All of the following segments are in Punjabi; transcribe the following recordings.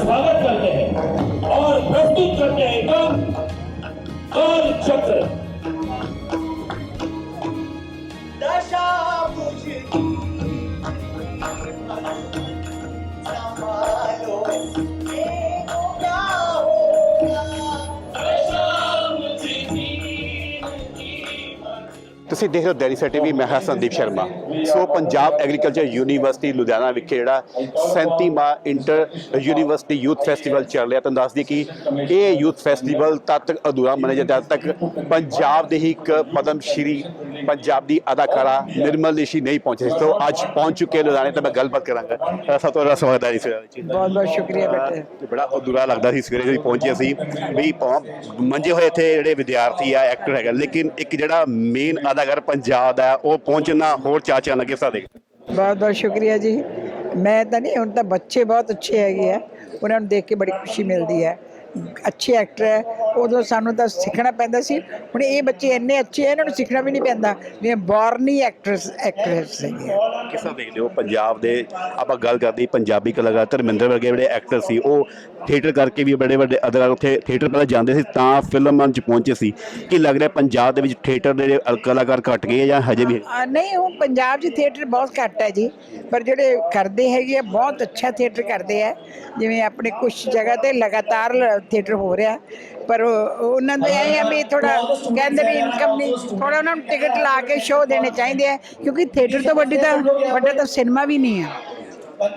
स्वागत करते हैं ਤੁਸੀਂ ਦੇਖ ਰਹੇ ਹੋ ਡੈਰੀ ਸੈਟੀ ਵੀ ਮੈਂ ਹਾਂ Sandeep Sharma. So Punjab agriculture university Ludhiana ਵਿਖੇ ਜਿਹੜਾ 37ਵਾਂ ਇੰਟਰ ਯੂਨੀਵਰਸਿਟੀ ਯੂਥ ਫੈਸਟੀਵਲ ਚੱਲ ਰਿਹਾ। ਤੁਹਾਨੂੰ ਦੱਸਦੀ ਕਿ ਇਹ ਯੂਥ ਫੈਸਟੀਵਲ ਤਦ ਤੱਕ ਅਧੂਰਾ ਮੰਨਿਆ ਜਾਂਦਾ ਜਦ ਤੱਕ ਪੰਜਾਬ ਦੇ ਹੀ ਇੱਕ ਪਦਮ ਸ਼੍ਰੀ ਪੰਜਾਬ ਦੀ ਅਦਾਕਾਰਾ ਨਿਰਮਲ ਰਿਸ਼ੀ ਨਹੀਂ ਪਹੁੰਚੇ ਸੋ ਅੱਜ ਪਹੁੰਚ ਚੁੱਕੇ ਲੁਧਿਆਣੇ ਤਾਂ ਮੈਂ ਗੱਲਬਾਤ ਕਰਾਂਗਾ ਸਭ ਤੋਂ ਸਵਾਗਤ ਹੈ ਇਸ ਵਿੱਚ ਬਹੁਤ ਬਹੁਤ ਸ਼ੁਕਰੀਆ ਬੇਟੇ ਤੇ ਬੜਾ ਅਧੂਰਾ ਲੱਗਦਾ ਸੀ ਸਵੇਰੇ ਜਦੋਂ ਪਹੁੰਚੇ ਸੀ ਵੀ ਮੰਜੇ ਹੋਏ ਇੱਥੇ ਜਿਹੜੇ ਵਿਦਿਆਰਥੀ ਆ ਐਕਟਰ ਹੈਗਾ ਲੇਕਿਨ ਇੱਕ ਜਿਹੜਾ ਮੇਨ ਅਦਾਕਾਰ ਪੰਜਾਬ ਦਾ ਉਹ ਪਹੁੰਚਣਾ ਹੋਰ ਚਾਚਾ ਲੱਗੇ ਸਾਡੇ ਬਹੁਤ ਬਹੁਤ ਸ਼ੁਕਰੀਆ ਜੀ ਮੈਂ ਤਾਂ ਨਹੀਂ ਹੁਣ ਤਾਂ ਬੱਚੇ ਬਹੁਤ ਅੱਛੇ ਹੈਗੇ ਆ ਉਹਨਾਂ ਨੂੰ ਦੇਖ ਕੇ ਬੜੀ ਖੁਸ਼ੀ ਮਿਲਦੀ ਹੈ ਅੱਛੇ ਐਕਟਰ ਹੈ ਉਦੋਂ ਸਾਨੂੰ ਤਾਂ ਸਿੱਖਣਾ ਪੈਂਦਾ ਸੀ। ਹੁਣ ਇਹ ਬੱਚੇ ਇੰਨੇ ਅੱਛੇ ਆ ਇਹਨਾਂ ਨੂੰ ਸਿੱਖਣਾ ਵੀ ਨਹੀਂ ਪੈਂਦਾ। ਜਿਵੇਂ ਬੌਰਨ ਹੀ ਐਕਟਰਸ ਐਕਟਰਸ ਹੈਗੇ ਆ। ਕਿਸ ਤਰ੍ਹਾਂ ਦੇਖਦੇ ਹੋ ਪੰਜਾਬ ਦੇ ਆਪਾਂ ਗੱਲ ਕਰਦੇ ਪੰਜਾਬੀ ਕਲਾਕਾਰ ਧਰਮਿੰਦਰ ਵਰਗੇ ਜਿਹੜੇ ਐਕਟਰ ਸੀ ਉਹ ਥੀਏਟਰ ਕਰਕੇ ਵੀ ਬੜੇ ਵੱਡੇ ਅਦਾਕਾਰ ਉੱਥੇ ਥੀਏਟਰ ਪਹਿਲਾਂ ਜਾਂਦੇ ਸੀ ਤਾਂ ਫਿਲਮਾਂ 'ਚ ਪਹੁੰਚੇ ਸੀ। ਕੀ ਲੱਗ ਰਿਹਾ ਪੰਜਾਬ ਦੇ ਵਿੱਚ ਥੀਏਟਰ ਦੇ ਜਿਹੜੇ ਕਲਾਕਾਰ ਘਟ ਗਏ ਆ ਜਾਂ ਹਜੇ ਵੀ? ਆ, ਨਹੀਂ ਹੁਣ ਪੰਜਾਬ 'ਚ ਥੀਏਟਰ ਬਹੁਤ ਘੱਟ ਹੈ ਜੀ। ਪਰ ਜਿਹੜੇ ਕਰਦੇ ਹੈਗੇ ਆ ਬਹੁਤ ਅੱਛਾ ਥੀਏਟਰ ਕਰਦੇ ਆ। ਜਿਵੇਂ ਆਪਣੇ ਕੁਝ ਜਗ੍ਹਾ ਤੇ ਲਗਾਤਾਰ ਥੀਏਟਰ ਹੋ ਰਿਹਾ। ਪਰ ਉਹਨਾਂ ਦੇ ਇਹ ਆ ਵੀ ਥੋੜਾ ਕਹਿੰਦੇ ਵੀ ਇਨਕਮ ਨਹੀਂ ਥੋੜਾ ਉਹਨਾਂ ਨੂੰ ਟਿਕਟ ਲਾ ਕੇ ਸ਼ੋਅ ਦੇਣੇ ਚਾਹੀਦੇ ਆ, ਕਿਉਂਕਿ ਥੀਏਟਰ ਤੋਂ ਵੱਡੀ ਤਾਂ, ਵੱਡਾ ਤਾਂ ਸਿਨੇਮਾ ਵੀ ਨਹੀਂ ਆ।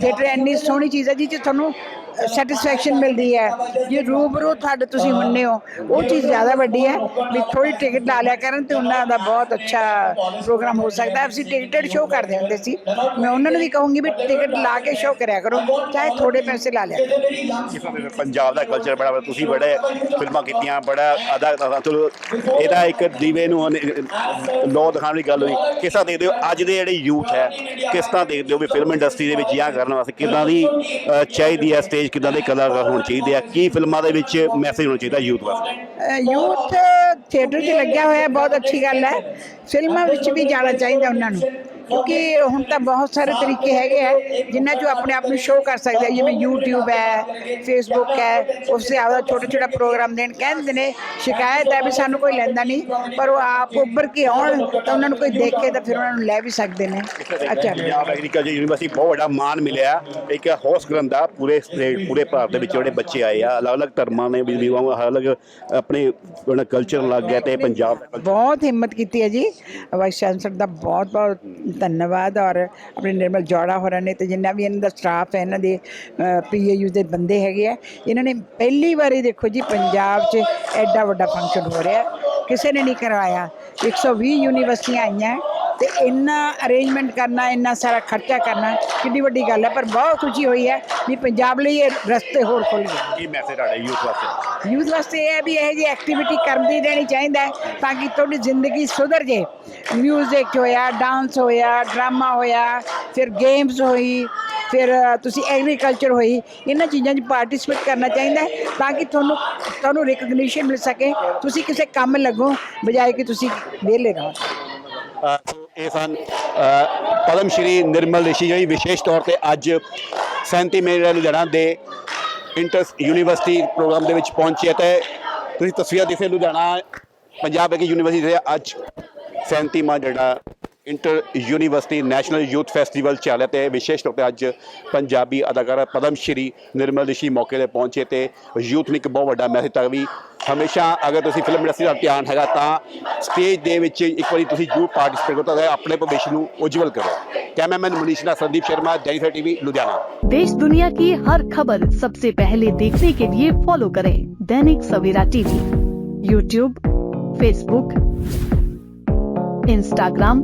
ਥੀਏਟਰ ਇੰਨੀ ਸੋਹਣੀ ਚੀਜ਼ ਹੈ ਜਿਹ ਤੁਹਾਨੂੰ ਸੈਟੀਸਫੈਕਸ਼ਨ ਮਿਲਦੀ ਹੈ। ਜੇ ਰੂਬਰੂ ਤੁਹਾਡੇ ਤੁਸੀਂ ਹੁੰਨੇ ਹੋ, ਉਹ ਚੀਜ਼ ਜ਼ਿਆਦਾ ਵੱਡੀ ਹੈ ਵੀ ਥੋੜੀ ਟਿਕਟ ਲਾ ਲਿਆ ਕਰਨ ਤੇ ਉਹਨਾਂ ਦਾ ਬਹੁਤ ਅੱਛਾ ਪ੍ਰੋਗਰਾਮ ਹੋ ਸਕਦਾ ਹੈ। ਅਸੀਂ ਟਿਕਟਡ ਸ਼ੋਅ ਕਰਦੇ ਹੁੰਦੇ ਸੀ। ਮੈਂ ਉਹਨਾਂ ਨੂੰ ਵੀ ਕਹੂੰਗੀ ਵੀ ਟਿਕਟ ਲਾ ਕੇ ਸ਼ੋਅ ਕਰਿਆ ਕਰੋ, ਚਾਹੇ ਥੋੜੇ ਪੈਸੇ ਲਾ ਲਿਆ ਪੰਜਾਬ ਦਾ ਕਲਚਰ ਬੜਾ ਬੜਾ ਤੁਸੀਂ ਬੜੇ ਫਿਲਮਾਂ ਕੀਤੀਆਂ, ਬੜਾ ਅਦਾ ਚਲੋ, ਇਹਦਾ ਇੱਕ ਦੀਵੇ ਨੂੰ ਲੋ ਦਿਖਾਉਣ ਦੀ ਗੱਲ ਹੋਈ। ਕਿਸ ਤਰ੍ਹਾਂ ਦੇਖਦੇ ਹੋ? ਅੱਜ ਦੇ ਜਿਹੜੇ ਯੂਥ ਹੈ, ਕਿਸ ਤਰ੍ਹਾਂ ਦੇਖਦੇ ਹੋ ਵੀ ਫਿਲਮ ਇੰਡਸਟਰੀ ਦੇ ਵਿੱਚ ਜਾਂ ਕਰਨ ਵਾਸਤੇ ਕਿਦਾਂ ਦੀ ਚਾਹੀਦੀ ਹੈ ਸਟੇਜ ਕਿਦਾਂ ਦੇ ਕਲਾਕਾਰ ਹੋਣੇ ਚਾਹੀਦੇ ਆ? ਕੀ ਫਿਲਮਾਂ ਦੇ ਵਿੱਚ ਮੈਸੇਜ ਹੋਣਾ ਚਾਹੀਦਾ ਯੂਥ ਵਾਸਤੇ? ਯੂਥ ਥੀਏਟਰ 'ਚ ਲੱਗਿਆ ਹੋਇਆ, ਬਹੁਤ ਅੱਛੀ ਗੱਲ ਹੈ। ਫਿਲਮਾਂ ਵਿੱਚ ਵੀ ਜਾਣਾ ਚਾਹੀਦਾ ਉਹਨਾਂ ਨੂੰ। ਕਿਉਂਕਿ ਹੁਣ ਤਾਂ ਬਹੁਤ ਸਾਰੇ ਤਰੀਕੇ ਹੈਗੇ ਆ ਜਿਨ੍ਹਾਂ 'ਚੋਂ ਆਪਣੇ ਆਪ ਨੂੰ ਸ਼ੋਅ ਕਰ ਸਕਦੇ ਆ ਜਿਵੇਂ YouTube ਹੈ Facebook ਹੈ ਉਸ ਤੇ ਆਪਦਾ ਛੋਟਾ ਛੋਟਾ ਪ੍ਰੋਗਰਾਮ ਦੇਣ ਕਹਿੰਦੇ ਨੇ ਸ਼ਿਕਾਇਤ ਹੈ ਵੀ ਸਾਨੂੰ ਕੋਈ ਲੈਂਦਾ ਨਹੀਂ ਪਰ ਉਹ ਆਪ ਉੱਭਰ ਕੇ ਆਉਣ ਤਾਂ ਉਹਨਾਂ ਨੂੰ ਕੋਈ ਦੇਖੇ ਤਾਂ ਫਿਰ ਉਹਨਾਂ ਨੂੰ ਲੈ ਵੀ ਸਕਦੇ ਨੇ। ਅੱਛਾ। ਪੰਜਾਬ ਐਗਰੀਕਲਚਰ ਯੂਨੀਵਰਸਿਟੀ ਬਹੁਤ ਵੱਡਾ ਮਾਣ ਮਿਲਿਆ ਇੱਕ ਕਰਨ ਦਾ ਪੂਰੇ state- ਪੂਰੇ ਭਾਰਤ ਦੇ ਵਿੱਚ ਜਿਹੜੇ ਬੱਚੇ ਆਏ ਆ ਅਲੱਗ-ਅਲੱਗ ਧਰਮਾਂ ਨੇ ਵੀ ਅਲੱਗ ਆਪਣੇ ਕਲਚਰ ਲੱਗ ਗਿਆ ਤੇ ਪੰਜਾਬ ਬਹੁਤ ਹਿੰਮਤ ਕੀਤੀ ਹੈ ਜੀ। ਵਾਈਸ ਚਾਂਸਲਰ ਦਾ ਬਹੁਤ ਬਹੁਤ ਧੰਨਵਾਦ ਔਰ ਆਪਣੇ ਨਿਰਮਲ ਜੋੜਾ ਹੋਰਾਂ ਨੇ ਤੇ ਜਿੰਨਾ ਵੀ ਇਹਨਾਂ ਦਾ ਸਟਾਫ ਹੈ, ਇਹਨਾਂ ਦੇ ਪੀਏਯੂ ਦੇ ਬੰਦੇ ਹੈਗੇ ਆ, ਇਹਨਾਂ ਨੇ ਪਹਿਲੀ ਵਾਰੀ ਦੇਖੋ ਜੀ ਪੰਜਾਬ 'ਚ ਐਡਾ ਵੱਡਾ ਫੰਕਸ਼ਨ ਹੋ ਰਿਹਾ। ਕਿਸੇ ਨੇ ਨਹੀਂ ਕਰਵਾਇਆ 120 ਯੂਨੀਵਰਸਿਟੀਆਂ ਆਈਆਂ। ਤੇ ਇੰਨਾ ਅਰੇਂਜਮੈਂਟ ਕਰਨਾ ਇੰਨਾ ਸਾਰਾ ਖਰਚਾ ਕਰਨਾ ਕਿੰਨੀ ਵੱਡੀ ਗੱਲ ਹੈ ਪਰ ਬਹੁਤ ਖੁਸ਼ੀ ਹੋਈ ਹੈ ਵੀ ਪੰਜਾਬ ਲਈ ਇਹ ਰਸਤੇ ਹੋਰ ਖੁੱਲ ਗਏ ਕੀ ਮੈਸੇਜ ਤੁਹਾਡੇ ਯੂਥ ਵਾਸਤੇ? ਯੂਥ ਵਾਸਤੇ ਇਹ ਹੈ ਵੀ ਇਹ ਜੀ ਐਕਟੀਵਿਟੀ ਕਰਦੀ ਰਹਿਣੀ ਚਾਹੀਦਾ ਹੈ ਤਾਂ ਕਿ ਤੁਹਾਡੀ ਜ਼ਿੰਦਗੀ ਸੁਧਰ ਜੇ ਮਿਊਜ਼ਿਕ ਹੋਇਆ ਡਾਂਸ ਹੋਇਆ ਡਰਾਮਾ ਹੋਇਆ ਫਿਰ ਗੇਮਸ ਹੋਈ ਫਿਰ ਤੁਸੀਂ ਐਗਰੀਕਲਚਰ ਹੋਈ ਇਹਨਾਂ ਚੀਜ਼ਾਂ 'ਚ ਪਾਰਟਿਸਿਪੇਟ ਕਰਨਾ ਚਾਹੀਦਾ ਹੈ ਤਾਂ ਕਿ ਤੁਹਾਨੂੰ ਤੁਹਾਨੂੰ ਰਿਕਗਨੀਸ਼ਨ ਮਿਲ ਸਕੇ। ਤੁਸੀਂ ਕਿਸੇ ਕੰਮ ਲੱਗੋ ਬਜਾਏ ਕਿ ਤੁਸੀਂ ਵਿਹਲੇ ਰਹੋ। ਇਹ ਸਨ ਪਦਮ ਸ਼੍ਰੀ ਨਿਰਮਲ ਰਿਸ਼ੀ ਜੀ ਵਿਸ਼ੇਸ਼ ਤੌਰ ਤੇ ਅੱਜ 37 ਮੇਰਾ ਲੁਧਿਆਣਾ ਦੇ ਇੰਟਰਸ ਯੂਨੀਵਰਸਿਟੀ ਪ੍ਰੋਗਰਾਮ ਦੇ ਵਿੱਚ ਪਹੁੰਚੇ ਤੇ ਤੁਸੀਂ ਤਸਵੀਰਾਂ ਦੇਖੇ ਲੁਧਿਆਣਾ, ਪੰਜਾਬ ਦੀ ਯੂਨੀਵਰਸਿਟੀ ਦੇ ਅੱਜ 37ਵਾਂ ਜਿਹੜਾ inter university national youth festival ਚੱਲ ਰਿਹਾ ਤੇ ਵਿਸ਼ੇਸ਼ ਤੌਰ ਤੇ ਅੱਜ ਪੰਜਾਬੀ ਅਦਾਕਾਰਾ ਪਦਮ ਸ਼੍ਰੀ ਨਿਰਮਲ ਰਿਸ਼ੀ ਮੌਕੇ ਤੇ ਪਹੁੰਚੇ ਤੇ ਯੂਥ ਨੂੰ ਇੱਕ ਬਹੁਤ ਵੱਡਾ ਮੈਸੇਜ ਤੱਕ ਵੀ ਹਮੇਸ਼ਾ ਅਗਰ ਤੁਸੀਂ ਫਿਲਮ ਇੰਡਸਟਰੀ ਦਾ ਧਿਆਨ ਹੈਗਾ ਤਾਂ ਸਟੇਜ ਦੇ ਵਿੱਚ ਇੱਕ ਵਾਰੀ ਤੁਸੀਂ ਜਰੂਰ ਪਾਰਟਿਸਿਪੇਟ ਕਰੋ ਤਾਂ ਆਪਣੇ ਭਵਿੱਖ ਨੂੰ ਉਜਵਲ ਕਰੋ ਕੈਮਰਾਮੈਨ ਮਨੀਸ਼ ਨਾਲ ਸੰਦੀਪ ਸ਼ਰਮਾ ਜੈਨਿਫਰ ਟੀਵੀ ਲੁਧਿਆਣਾ देश दुनिया की हर खबर सबसे पहले देखने के लिए फॉलो करें Dainik Savera TV YouTube Facebook Instagram